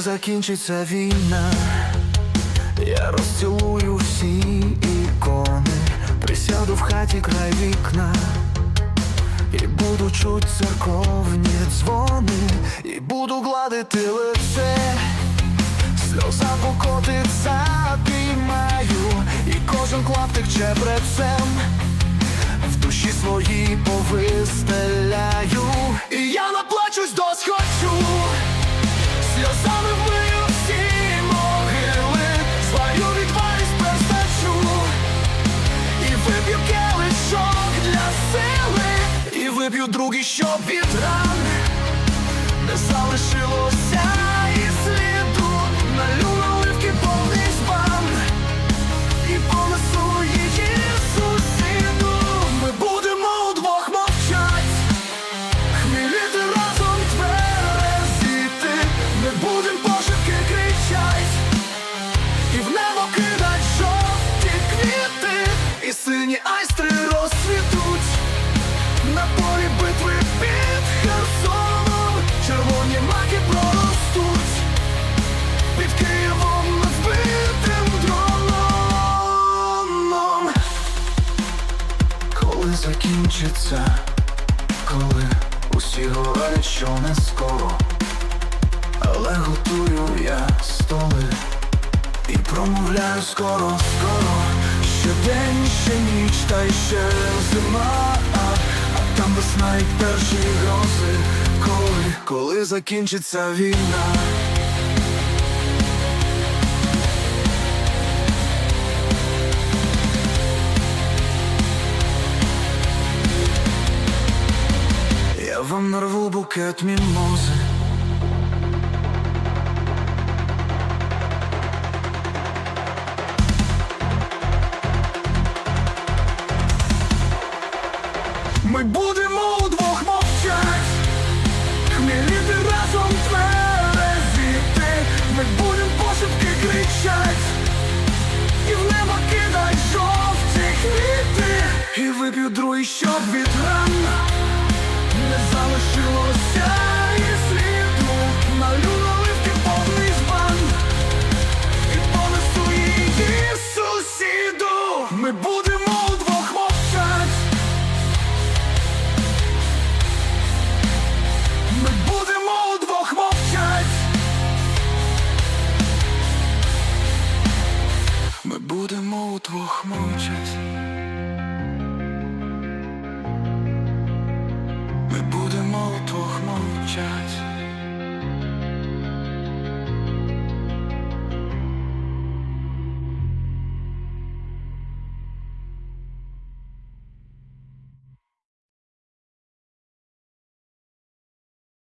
закінчиться війна, я розцілую всі ікони, присяду в хаті край вікна, і буду чуть церковні дзвони, і буду гладити лице, сльоза покотиться, піймаю, і кожен клаптик чебрецем в душі своїй повистеляю, вип'ю другий, щоб від ран закінчиться коли усі говорять, що не скоро, але готую я столи і промовляю скоро, скоро, ще день, ще ніч, та й ще зима, а, а там весна і перші грози, коли, коли закінчиться війна. Букет мімози. Ми будемо удвох мовчать. Хміліти разом тверезіти. Ми будем пошепки кричать. І в небо кидай жовті квіти. І вип'ю другий, щоб від Ми будемо удвох мовчать